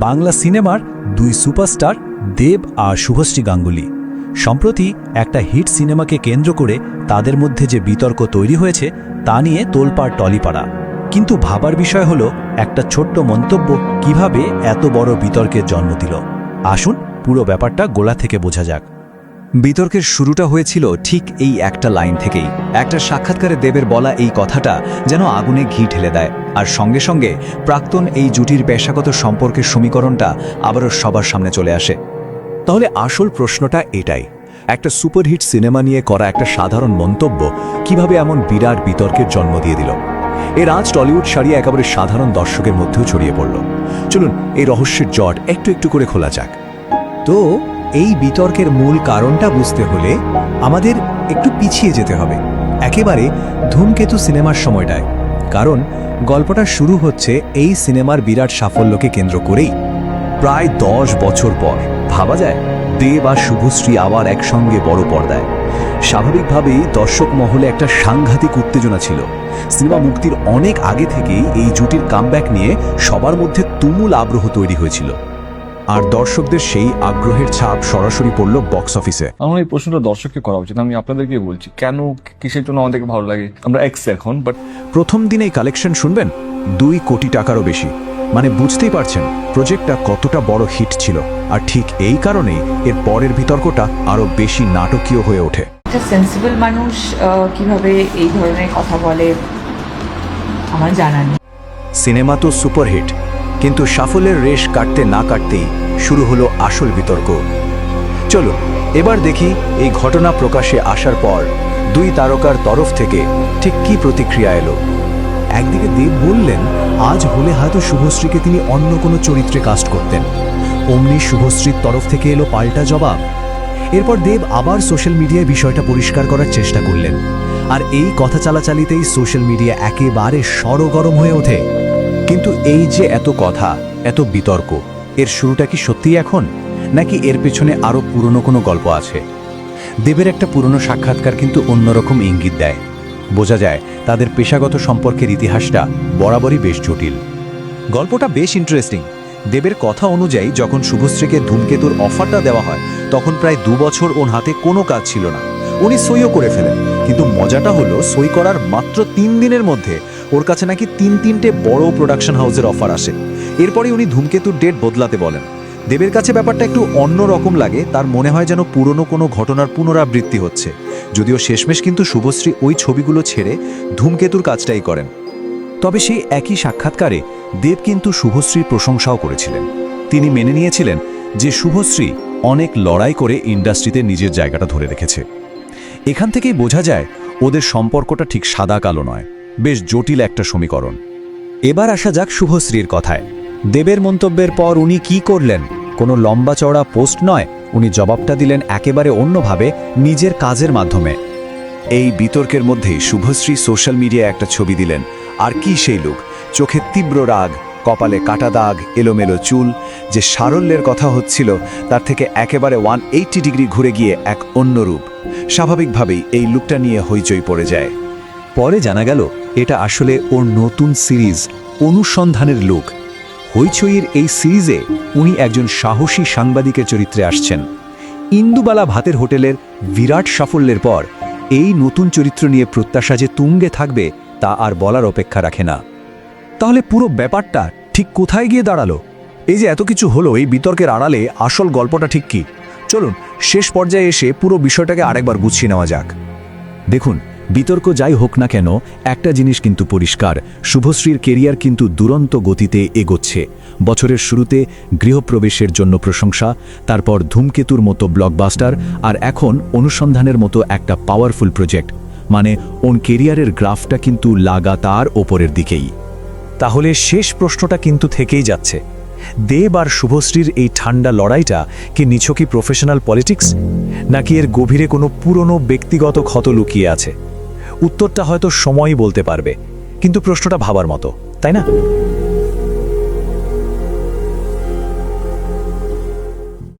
বাংলা সিনেমার দুই সুপারস্টার দেব আর শুভশ্রী গাঙ্গুলি। সম্প্রতি একটা হিট সিনেমাকে কেন্দ্র করে তাদের মধ্যে যে বিতর্ক তৈরি হয়েছে, তা নিয়ে তোলপাড় টলিপাড়া। কিন্তু ভাবার বিষয় হলো, একটা ছোট্ট মন্তব্য কীভাবে এত বড় বিতর্কের জন্ম দিল। আসুন পুরো ব্যাপারটা গোলা থেকে বোঝা যাক। বিতর্কের শুরুটা হয়েছিল ঠিক এই একটা লাইন থেকেই। একটা সাক্ষাৎকারে দেবের বলা এই কথাটা যেন আগুনে ঘি ঢেলে দেয়। আর সঙ্গে সঙ্গে প্রাক্তন এই জুটির পেশাগত সম্পর্কের সমীকরণটা আবারও সবার সামনে চলে আসে। তাহলে আসল প্রশ্নটা এটাই। একটা সুপারহিট সিনেমা নিয়ে করা একটা সাধারণ মন্তব্য কীভাবে এমন বিরাট বিতর্কের জন্ম দিয়ে দিল? এর আজ টলিউড সারিয়ে একেবারে সাধারণ দর্শকের মধ্যেও ছড়িয়ে পড়ল। চলুন, এই রহস্যের জট একটু একটু করে খোলা যাক। তো এই বিতর্কের মূল কারণটা বুঝতে হলে আমাদের একটু পিছিয়ে যেতে হবে। একেবারে ধূমকেতু সিনেমার সময়টায়। কারণ গল্পটা শুরু হচ্ছে এই সিনেমার বিরাট সাফল্যকে কেন্দ্র করেই। প্রায় দশ বছর পর, ভাবা যায়, দেব আর শুভশ্রী আবার একসঙ্গে বড় পর্দায়। স্বাভাবিকভাবেই দর্শক মহলে একটা সাংঘাতিক উত্তেজনা ছিল। সিনেমা মুক্তির অনেক আগে থেকেই এই জুটির কামব্যাক নিয়ে সবার মধ্যে তুমুল আগ্রহ তৈরি হয়েছিল। আর দর্শকদের সেই আগ্রহের ছাপ সরাসরি পড়ল বক্স অফিসে আমার এই প্রশ্নটা দর্শককে করা উচিত আমি আপনাদেরকে বলছি কেন কিসের জন্য আমাদেরকে ভালো লাগে? আমরা এক্স এখন বাট প্রথম দিনেই কালেকশন শুনবেন? দুই কোটি টাকারও বেশি। মানে বুঝতেই পারছেন প্রজেক্টটা কতটা বড় হিট ছিল। আর ঠিক এই কারণেই এর পরের বিতর্কটা আরও বেশি নাটকীয় হয়ে ওঠে। একটা সেন্সিবল মানুষ আহ, কীভাবে এই ধরনের কথা বলে আমার জানা নেই। সিনেমা তো সুপারহিট কিন্তু সাফল্যের রেশ কাটতে না কাটতেই শুরু হলো আসল বিতর্ক। চলো এবার দেখি এই ঘটনা প্রকাশে আসার পর দুই তারকার তরফ থেকে ঠিক কি প্রতিক্রিয়া এলো। একদিকে দেব বললেন, আজ হলে হয়তো শুভশ্রীকে তিনি অন্য কোনো চরিত্রে কাস্ট করতেন। অমনি শুভশ্রীর তরফ থেকে এলো পাল্টা জবাব। এরপর দেব আবার সোশ্যাল মিডিয়ায় বিষয়টা পরিষ্কার করার চেষ্টা করলেন। আর এই কথা চালাচালিতেই সোশ্যাল মিডিয়া একেবারে সরগরম হয়ে ওঠে। কিন্তু এই যে এত কথা, এত বিতর্ক, এর শুরুটা কি সত্যিই এখন? নাকি এর পেছনে আরও পুরনো কোনো গল্প আছে? দেবের একটা পুরনো সাক্ষাৎকার কিন্তু অন্যরকম ইঙ্গিত দেয়। বোঝা যায়, তাদের পেশাগত সম্পর্কের ইতিহাসটা বরাবরই বেশ জটিল। গল্পটা বেশ ইন্টারেস্টিং দেবের কথা অনুযায়ী যখন শুভশ্রীকে ধূমকেতুর অফারটা দেওয়া হয়, তখন প্রায় দু বছর ওর হাতে কোনো কাজ ছিল না। উনি সইও করে ফেলেন, কিন্তু মজাটা হলো সই করার মাত্র তিন দিনের মধ্যে ওর কাছে নাকি তিন তিনটে বড় প্রোডাকশন হাউসের অফার আসে। এরপরে উনি ধূমকেতুর ডেট বদলাতে বলেন। দেবের কাছে ব্যাপারটা একটু অন্য রকম লাগে, তার মনে হয় যেন পুরনো কোনো ঘটনার পুনরাবৃত্তি হচ্ছে। যদিও শেষমেশ কিন্তু শুভশ্রী ওই ছবিগুলো ছেড়ে ধূমকেতুর কাজটাই করেন। তবে সেই একই সাক্ষাৎকারে দেব কিন্তু শুভশ্রীর প্রশংসাও করেছিলেন। তিনি মেনে নিয়েছিলেন যে শুভশ্রী অনেক লড়াই করে ইন্ডাস্ট্রিতে নিজের জায়গাটা ধরে রেখেছে। এখান থেকেই বোঝা যায়, ওদের সম্পর্কটা ঠিক সাদা কালো নয়। বেশ জটিল একটা সমীকরণ। এবার আসা যাক শুভশ্রীর কথায়। দেবের মন্তব্যের পর উনি কি করলেন? কোনো লম্বা চওড়া পোস্ট নয়, উনি জবাবটা দিলেন একেবারে অন্যভাবে, নিজের কাজের মাধ্যমে। এই বিতর্কের মধ্যেই শুভশ্রী সোশ্যাল মিডিয়ায় একটা ছবি দিলেন। আর কি সেই লোক? চোখে তীব্র রাগ, কপালে কাটা দাগ, এলোমেলো চুল, যে সারল্যের কথা হচ্ছিল, তার থেকে একেবারে ওয়ান এইটি ডিগ্রি ঘুরে গিয়ে এক অন্য রূপ। স্বাভাবিকভাবেই এই লুকটা নিয়ে হইচই পড়ে যায়। পরে জানা গেল, এটা আসলে ওর নতুন সিরিজ, অনুসন্ধানের লোক। হইচইয়ের এই সিরিজে উনি একজন সাহসী সাংবাদিকের চরিত্রে আসছেন। ইন্দুবালা ভাতের হোটেলের বিরাট সাফল্যের পর এই নতুন চরিত্র নিয়ে প্রত্যাশা যে তুঙ্গে থাকবে, তা আর বলার অপেক্ষা রাখে না। তাহলে পুরো ব্যাপারটা ঠিক কোথায় গিয়ে দাঁড়াল? এই যে এত কিছু হলো, এই বিতর্কের আড়ালে আসল গল্পটা ঠিক কি? চলুন, শেষ পর্যায়ে এসে পুরো বিষয়টাকে আরেকবার গুছিয়ে নেওয়া যাক। দেখুন বিতর্ক যাই হোক না কেন, একটা জিনিস কিন্তু পরিষ্কার, শুভশ্রীর কেরিয়ার কিন্তু দুরন্ত গতিতে এগোচ্ছে। বছরের শুরুতে গৃহপ্রবেশের জন্য প্রশংসা, তারপর ধূমকেতুর মতো ব্লকবাস্টার আর এখন অনুসন্ধানের মতো একটা পাওয়ারফুল প্রজেক্ট মানে ওন কেরিয়ারের গ্রাফটা কিন্তু লাগাতার ওপরের দিকেই। তাহলে শেষ প্রশ্নটা কিন্তু থেকেই যাচ্ছে। দেব আর শুভশ্রীর এই ঠান্ডা লড়াইটা কি নিছকই প্রফেশনাল পলিটিক্স নাকি এর গভীরে কোনো পুরনো ব্যক্তিগত ক্ষত লুকিয়ে আছে? উত্তরটা হয়তো সময়ই বলতে পারবে কিন্তু প্রশ্নটা ভাবার মতো তাই না?